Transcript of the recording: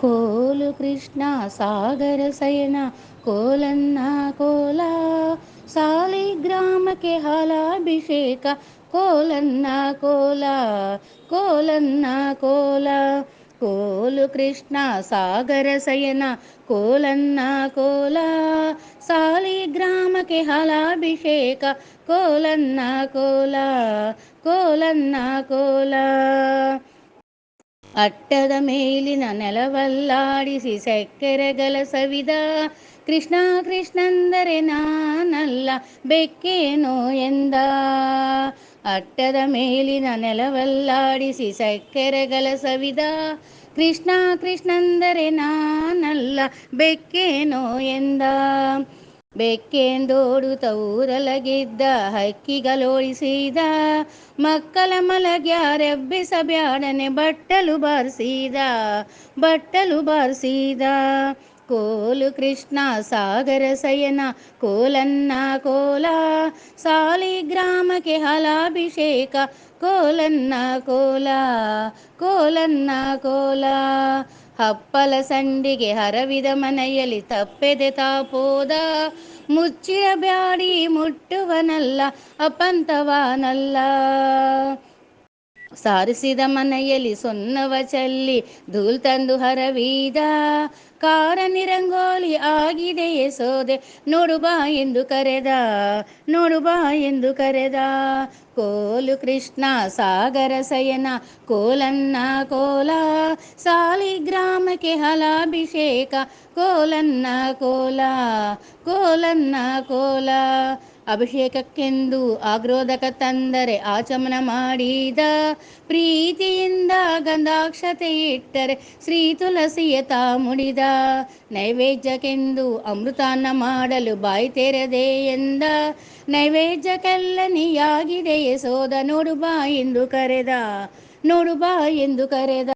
ಕೋಲು ಕೃಷ್ಣ ಸಾಗರ ಸಯನ ಕೋಲನ್ನ ಕೋಲ ಸಾಲಿಗ್ರಾಮಕ್ಕೆ ಹಾಲಾಭಿಷೇಕ ಕೋಲನ್ನ ಕೋಲ ಕೋಲನ್ನ ಕೋಲ ಕೋಲು ಕೃಷ್ಣ ಸಾಗರ ಸಯನ ಕೋಲನ್ನ ಕೋಲ ಸಾಲಿಗ್ರಾಮಕ್ಕೆ ಹಾಲಾಭಿಷೇಕ ಕೋಲನ್ನ ಕೋಲ ಕೋಲನ್ನ ಕೋಲ ಅಟ್ಟದ ಮೇಲಿನ ನೆಲವಲ್ಲಾಡಿಸಿ ಸೆಕ್ಕೆರೆಗಲ ಸವಿದ, ಕೃಷ್ಣ, ಕೃಷ್ಣಂದರೆ ನಾನಲ್ಲ ಬೆಕ್ಕೇನೋ ಎಂದ? ಅಟ್ಟದ ಮೇಲಿನ ನೆಲವಲ್ಲಾಡಿಸಿ ಸೆಕ್ಕೆರೆಗಲ ಸವಿದ, ಕೃಷ್ಣ, ಕೃಷ್ಣಂದರೆ ನಾನಲ್ಲ ಬೆಕ್ಕೇನೋ ಎಂದ? ಬೆಕ್ಕೆಂದೋಡುತ್ತ ಊರಲಗಿದ್ದ ಹಕ್ಕಿಗಳೋಡಿಸಿದ ಮಕ್ಕಳ ಮಲಗ್ಯಾರೆಬ್ಬಿಸಬ್ಯಾಡನೆ ಬಟ್ಟಲು ಬಾರಿಸಿದ ಬಟ್ಟಲು ಬಾರಿಸಿದ. ಕೋಲು ಕೃಷ್ಣ ಸಾಗರ ಸಯನ, ಕೋಲನ್ನ ಕೋಲ ಸಾಲಿಗ್ರಾಮಕ್ಕೆ ಹಲಾಭಿಷೇಕ, ಕೋಲನ್ನ ಕೋಲ ಕೋಲನ್ನ ಕೋಲ. ಹಪ್ಪಲ ಸಂಡಿಗೆ ಹರವಿದ ಮನೆಯಲ್ಲಿ ತಪ್ಪೆದೆ ತಾಪೋದ ಮುಚ್ಚಿರಬ್ಯಾಡಿ, ಮುಟ್ಟುವನಲ್ಲ, ಅಪಂತವನಲ್ಲ. ಸಾರಿಸಿದ ಮನೆಯಲ್ಲಿ ಸೊನ್ನವ ಚಲ್ಲಿ, ಧೂಲ್ ತಂದು ಹರವೀದ. ಕಾರ ನಿರಂಗೋಲಿ ಆಗಿದೆಯೇ ಸೋದೆ, ನೋಡು ಬಾ ಎಂದು ಕರೆದ. ನೋಡು ಬಾ ಎಂದು ಕರೆದ. ಕೋಲು ಕೃಷ್ಣ, ಸಾಗರ ಸಯನ, ಕೋಲನ್ನ ಕೋಲ ಸಾಲಿಗ್ರಾಮಕ್ಕೆ ಹಲಾಭಿಷೇಕ ಕೋಲನ್ನ ಕೋಲ ಕೋಲನ್ನ ಕೋಲ. ಅಭಿಷೇಕಕ್ಕೆಂದು ಆಗ್ರೋಧಕ ತಂದರೆ ಆಚಮನ ಮಾಡಿದ, ಪ್ರೀತಿಯಿಂದ ಗಂಧಾಕ್ಷತೆ ಇಟ್ಟರೆ ಶ್ರೀ ತುಳಸಿಯ ತಾ ಮುಡಿದ ನೈವೇದ್ಯಕ್ಕೆಂದು ಅಮೃತಾನ್ನ ಮಾಡಲು ಬಾಯಿ ತೆರೆದೆ ಎಂದ ನೈವೇದ್ಯಕ್ಕೆಲ್ಲ ಸೋದ, ನೋಡು ಬಾ ಎಂದು ಕರೆದ, ನೋಡು ಬಾ ಎಂದು ಕರೆದ.